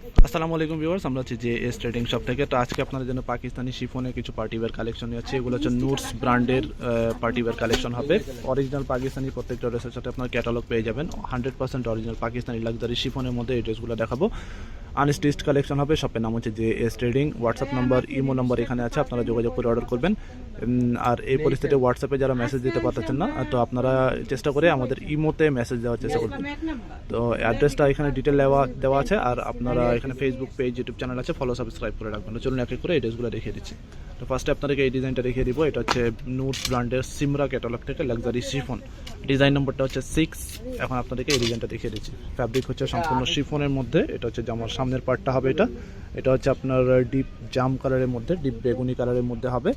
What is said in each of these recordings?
আসসালামু আলাইকুম ভিউয়ার্স, আমরা আছি যে এস ট্রেডিং শপ থেকে। তো আজকে আপনাদের জন্য পাকিস্তানি শিফনের কিছু পার্টিওয়ার কালেকশন আছে এগুলো হচ্ছে নুটস ব্র্যান্ডের পার্টিওয়ার কালেকশন হবে। অরিজিনাল পাকিস্তানি প্রত্যেকটা ড্রেসের সাথে আপনার ক্যাটালগ পেয়ে যাবেন। Hundred percent original Pakistani luxury শিফনের মধ্যে এই ড্রেসগুলো দেখাবো। আনস্টিচড কালেকশন হবে শপের নাম হচ্ছে J S trading WhatsApp number imo number এখানে আছে আপনারা যোগাযোগ করে অর্ডার করবেন। আর এই পরিস্থিতিতে হোয়াটসঅ্যাপে যারা মেসেজ দিতে পারতেছেন না তো আপনারা চেষ্টা করে আমাদের ইমোতে মেসেজ দেওয়ার চেষ্টা করবেন। তো অ্যাড্রেসটা এখানে ডিটেল দেওয়া দেওয়া আছে আর আপনারা এখানে ফেসবুক পেজ ইউটিউব চ্যানেল আছে ফলো সাবস্ক্রাইব করে রাখবেন। চলুন এক এক করে এই ড্রেসগুলো দেখিয়ে দিচ্ছি। তো ফার্স্টে আপনাদেরকে এই ডিজাইনটা দেখিয়ে দিব। এটা হচ্ছে নুটস ব্র্যান্ডের সিমরা ক্যাটালগ থেকে লাক্সারি শিফন ডিজাইন নম্বরটা হচ্ছে সিক্স এখন আপনাদেরকে এই ডিজাইনটা দেখিয়ে দিচ্ছি। ফ্যাব্রিক হচ্ছে সম্পূর্ণ শিফনের মধ্যে। এটা হচ্ছে জামার সামনের পার্টটা হবে এটা। এটা হচ্ছে আপনার ডিপ জাম কালারের মধ্যে ডিপ বেগুনি কালারের মধ্যে হবে।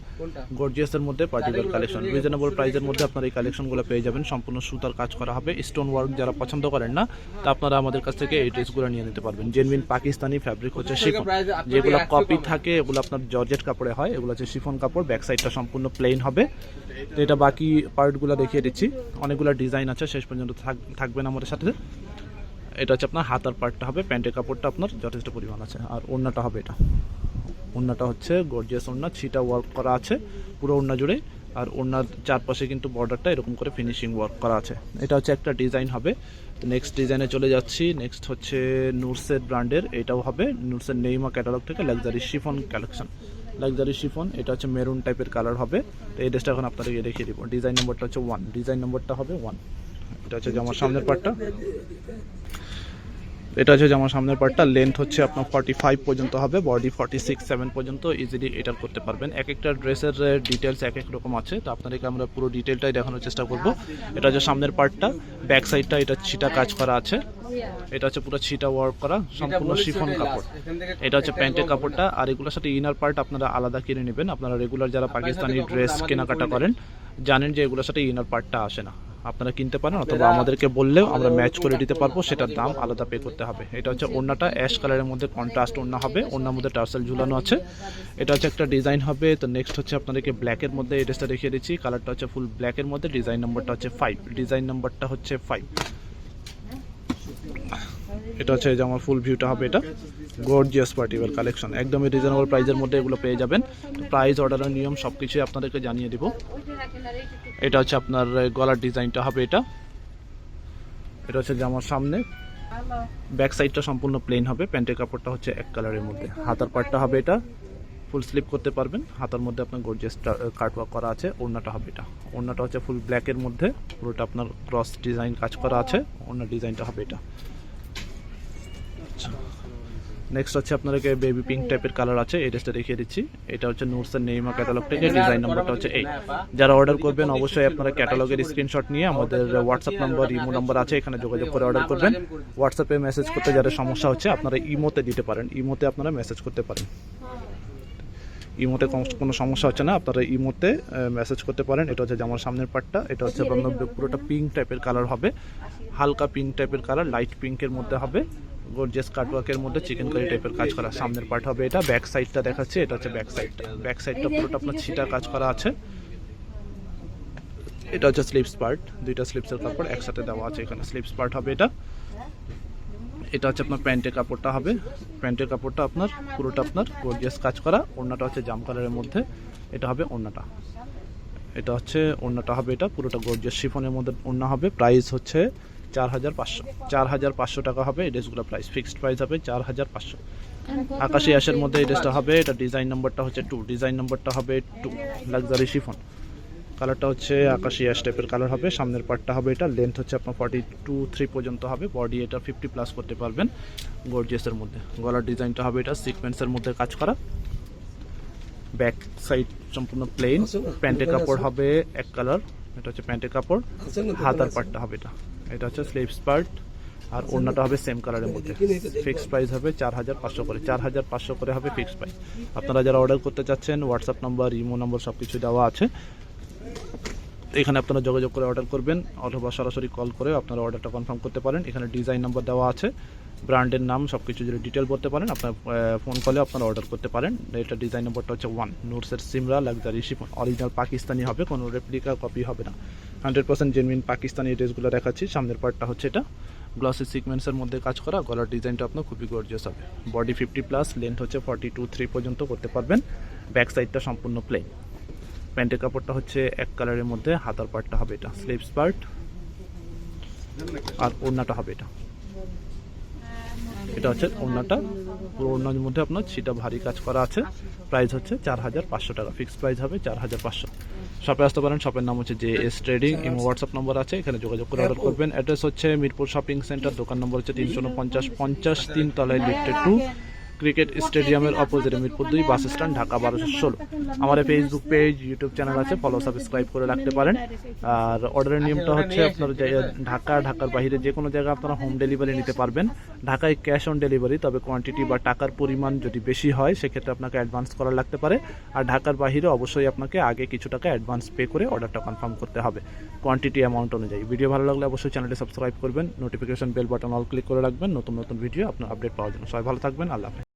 গর্জিয়াসের মধ্যে পার্টিকুলার কালেকশন রিজনেবল প্রাইসের মধ্যে আপনার এই কালেকশনগুলো পেয়ে যাবেন। সম্পূর্ণ সুতার কাজ করা হবে। স্টোন ওয়ার্ক যারা পছন্দ করেন না তা আপনারা আমাদের কাছ থেকে এই ড্রেসগুলো নিয়ে নিতে পারবেন। জেনুইন পাকিস্তানি ফ্যাব্রিক হচ্ছে শিফন যেগুলো কপি থাকে এগুলো আপনার জর্জেট কাপড়ে হয় এগুলো হচ্ছে শিফন কাপড় ব্যাক সাইডটা সম্পূর্ণ প্লেন হবে। তো এটা বাকি পার্টগুলো দেখিয়ে দিচ্ছি। অনেকগুলো ডিজাইন আছে, শেষ পর্যন্ত থাক- থাকবেন আমাদের সাথে। এটা হচ্ছে আপনার হাতার পার্টটা হবে, প্যান্টের কাপড়টা আপনার যথেষ্ট পরিমাণ আছে। আর ওড়নাটা হবে এটা। ওড়নাটা হচ্ছে গর্জিয়াস ওড়না, ছিটা ওয়ার্ক করা আছে, পুরো ওড়না জুড়ে। আর ওড়নার চারপাশে কিন্তু বর্ডারটা এরকম করে ফিনিশিং ওয়ার্ক করা আছে। এটা হচ্ছে একটা ডিজাইন হবে। তো নেক্সট ডিজাইনে চলে যাচ্ছি। নেক্সট হচ্ছে নুরসের ব্র্যান্ডের এটাও হবে। নুরসের নেইমা ক্যাটালগ থেকে luxury chiffon collection luxury chiffon এটা হচ্ছে মেরুন টাইপের কালার হবে। তো এই ড্রেসটা এখন আপনাদেরকে দেখিয়ে দিব। ডিজাইন নম্বরটা হচ্ছে ওয়ান ডিজাইন নম্বরটা হবে ওয়ান এটা হচ্ছে জামার সামনের পার্টটা এটা হচ্ছে জামার সামনের পার্টটা লেন্থ হচ্ছে আপনার ফর্টি ফাইভ পর্যন্ত হবে বডি ফর্টি সিক্স সেভেন পর্যন্ত ইজিলি এটা করতে পারবেন। এক একটা ড্রেসের ডিটেলস এক এক রকম আছে তো আপনাদেরকে আমরা পুরো ডিটেলটাই দেখানোর চেষ্টা করব। এটা হচ্ছে সামনের পার্টটা ব্যাক সাইডটা এটা ছিটা কাজ করা আছে। এটা হচ্ছে পুরো ছিটা ওয়ার্ক করা সম্পূর্ণ শিফন কাপড়। এটা হচ্ছে প্যান্টের কাপড়টা আর এগুলোর সাথে ইনার পার্ট আপনারা আলাদা কিনে নেবেন। আপনারা রেগুলার যারা পাকিস্তানি ড্রেস কেনাকাটা করেন জানেন যে এগুলোর সাথে ইনার পার্টটা আসে না। আপনারা কিনতে পারেন অথবা আমাদেরকে বললেও আমরা ম্যাচ করে দিতে পারব সেটার দাম আলাদা পে করতে হবে। এটা হচ্ছে ওড়নাটা অ্যাশ কালারের মধ্যে কন্ট্রাস্ট ওড়না হবে ওড়নার মধ্যে টার্সেল ঝুলানো আছে। এটা হচ্ছে একটা ডিজাইন হবে তো নেক্সট হচ্ছে আপনাদেরকে ব্ল্যাকের মধ্যে এই ড্রেসটা দেখিয়ে দিচ্ছি। কালারটা হচ্ছে ফুল ব্ল্যাকের মধ্যে ডিজাইন নম্বরটা হচ্ছে ফাইভ ডিজাইন নম্বরটা হচ্ছে ফাইভ এটা হচ্ছে যে আমার ফুল ভিউটা হবে এটা। গর্জিয়াস পার্টিওয়ার কালেকশন একদমই রিজনেবল প্রাইসের মধ্যে এগুলো পেয়ে যাবেন। প্রাইস অর্ডারের নিয়ম সব কিছুই আপনাদেরকে জানিয়ে দিব। এটা হচ্ছে আপনার গলার ডিজাইনটা হবে এটা। এটা হচ্ছে জামার সামনে। ব্যাক সাইডটা সম্পূর্ণ প্লেন হবে। প্যান্টের কাপড়টা হচ্ছে এক কালারের মধ্যে। হাতার পার্টটা হবে এটা। ফুল স্লিপ করতে পারবেন। হাতার মধ্যে আপনার গর্জিয়াস কাটওয়ার্ক করা আছে। ওড়নাটা হবে এটা। ওড়নাটা হচ্ছে ফুল ব্ল্যাকের মধ্যে। পুরোটা আপনার ক্রস ডিজাইন কাজ করা আছে। ওড়নার ডিজাইনটা হবে এটা। নেক্সট হচ্ছে আপনাদেরকে বেবি পিঙ্ক টাইপের কালার আছে। এই ড্রেসটা দেখিয়ে দিচ্ছি। এটা হচ্ছে নুরসের নেইমা ক্যাটালগ থেকে। ডিজাইন নাম্বারটা হচ্ছে এই যারা অর্ডার করবেন অবশ্যই আপনারা ক্যাটালগের স্ক্রিনশট নিয়ে আমাদের হোয়াটসঅ্যাপ নাম্বার ইমো নাম্বার আছে। এখানে যোগাযোগ করে অর্ডার করবেন। হোয়াটসঅ্যাপে মেসেজ করতে যাদের সমস্যা হচ্ছে আপনারা ইমোতে দিতে পারেন। ইমোতে আপনারা মেসেজ করতে পারেন। ইমোতে কোনো- সমস্যা হচ্ছে না আপনারা ইমোতে মেসেজ করতে পারেন। এটা হচ্ছে জামার সামনের পার্টটা এটা হচ্ছে আপনার পুরোটা পিঙ্ক টাইপের কালার হবে। হালকা পিঙ্ক টাইপের কালার লাইট পিঙ্কের মধ্যে হবে। গর্জিয়াস কাটওয়ার্কের মধ্যে চিকেন কারি টাইপের কাজ করা। সামনের পার্ট হবে এটা ব্যাক সাইডটা দেখাচ্ছে এটা হচ্ছে ব্যাক সাইডটা ব্যাক সাইডটা পুরোটা আপনার ছিটা কাজ করা আছে। এটা হচ্ছে স্লিপস পার্ট দুইটা স্লিপসের কাপড় একসাথে দেওয়া আছে। এখানে স্লিপস পার্ট হবে এটা। এটা হচ্ছে আপনার প্যান্টের কাপড়টা হবে। প্যান্টের কাপড়টা আপনার, পুরোটা আপনার গর্জিয়াস কাজ করা। ওড়নাটা হচ্ছে জাম কালারের মধ্যে। এটা হবে ওড়নাটা। এটা হচ্ছে, ওড়নাটা হবে এটা, পুরোটা গর্জিয়াস শিফনের মধ্যে ওড়না হবে। প্রাইস হচ্ছে চার হাজার পাঁচশো। চার হাজার পাঁচশো টাকা হবে। এই ড্রেসগুলো প্রাইস ফিক্সড প্রাইস হবে চার হাজার পাঁচশো। আকাশি অ্যাশের মধ্যে এই ড্রেসটা হবে। এটা ডিজাইন নাম্বারটা হচ্ছে টু ডিজাইন নাম্বারটা হবে টু লাক্সারি শিফন কালারটা হচ্ছে আকাশি অ্যাশ টাইপের কালার হবে। সামনের পার্টটা হবে এটা। লেন্থ হচ্ছে আপনার ফর্টি টু থ্রি পর্যন্ত হবে। বডি এটা ফিফটি প্লাস করতে পারবেন গর্জিয়াসের মধ্যে। গলার ডিজাইনটা হবে এটা। সিকোয়েন্সের মধ্যে কাজ করা। ব্যাক সাইড সম্পূর্ণ প্লেন প্যান্টের কাপড় হবে এক কালার এটা হচ্ছে প্যান্টের কাপড়। হাতার পার্টটা হবে এটা। এটা হচ্ছে স্লিভস পার্ট আর ওড়নাটা হবে সেম কালারের মধ্যে। ফিক্সড প্রাইস হবে চার হাজার পাঁচশো করে। চার হাজার পাঁচশো করে হবে ফিক্সড প্রাইস আপনারা যারা অর্ডার করতে চাচ্ছেন হোয়াটসঅ্যাপ নাম্বার ইমো নম্বর সব কিছু দেওয়া আছে। এখানে আপনারা যোগাযোগ করে অর্ডার করবেন অথবা সরাসরি কল করে আপনারা অর্ডারটা কনফার্ম করতে পারেন। এখানে ডিজাইন নাম্বার দেওয়া আছে ব্র্যান্ডের নাম সব কিছু যদি ডিটেল বলতে পারেন, আপনার ফোন কলে আপনারা অর্ডার করতে পারেন। এটা ডিজাইন নাম্বারটা হচ্ছে one নুরসের Simra luxury chiffon original Pakistani হবে, কোনো রেপ্লিকা কপি হবে না। হান্ড্রেড পার্সেন্ট জেনুইন পাকিস্তানি ড্রেসগুলো দেখাচ্ছি, সামনের পার্টটা হচ্ছে এটা। গ্লসি সিকোয়েন্সের মধ্যে কাজ করা, গলার ডিজাইনটা আপনার খুবই গর্জিয়াস হবে। বডি ফিফটি প্লাস লেন্থ হচ্ছে ফর্টি টু থ্রি পর্যন্ত করতে পারবেন। ব্যাক সাইডটা সম্পূর্ণ প্লেন প্যান্টের কাপড়টা হচ্ছে এক কালারের মধ্যে, হাতার পার্টটা হবে এটা স্লিভস পার্ট আর ওড়নাটা হবে এটা। এটা হচ্ছে ওড়নাটা, পুরো ওড়নার মধ্যে আপনার সেটা ভারী কাজ করা আছে। প্রাইস হচ্ছে চার হাজার পাঁচশো টাকা ফিক্সড প্রাইস হবে চার হাজার পাঁচশো। শপে আসতে পারেন শপের নাম হচ্ছে জে এস ট্রেডিং এবং হোয়াটসঅ্যাপ নম্বর আছে, এখানে যোগাযোগ করে অর্ডার করবেন। অ্যাড্রেস হচ্ছে মিরপুর শপিং সেন্টার দোকান নম্বর হচ্ছে তিনশো পঞ্চাশ পঞ্চাশ তিন তলায় লিফটেড টু ক্রিকেট স্টেডিয়ামের অপোজিটে মিরপুর দুই বাস স্ট্যান্ড, ঢাকা বারোশো ষোলো। আমার ফেসবুক পেজ ইউটিউব চ্যানেল আছে ফলো সাবস্ক্রাইব করে রাখতে পারেন। আর অর্ডারের নিয়মটা হচ্ছে আপনার ঢাকা, ঢাকার বাইরে যে কোনো জায়গায় আপনারা হোম ডেলিভারি নিতে পারবেন। ঢাকায় ক্যাশ অন ডেলিভারি তবে কোয়ান্টিটি বা টাকার পরিমাণ যদি বেশি হয়, সেক্ষেত্রে আপনাকে অ্যাডভান্স করা লাগতে পারে। আর ঢাকার বাইরে অবশ্যই আপনাকে আগে কিছু টাকা অ্যাডভান্স পে করে অর্ডারটা কনফার্ম করতে হবে কোয়ান্টিটি অ্যামাউন্ট অনুযায়ী। ভিডিও ভালো লাগলে অবশ্যই চ্যানেলটি সাবস্ক্রাইব করবেন notification bell button all click করে রাখবেন, নতুন নতুন ভিডিও আপনার আপডেট পাওয়ার জন্য। সবাই ভালো থাকবেন, আল্লাহ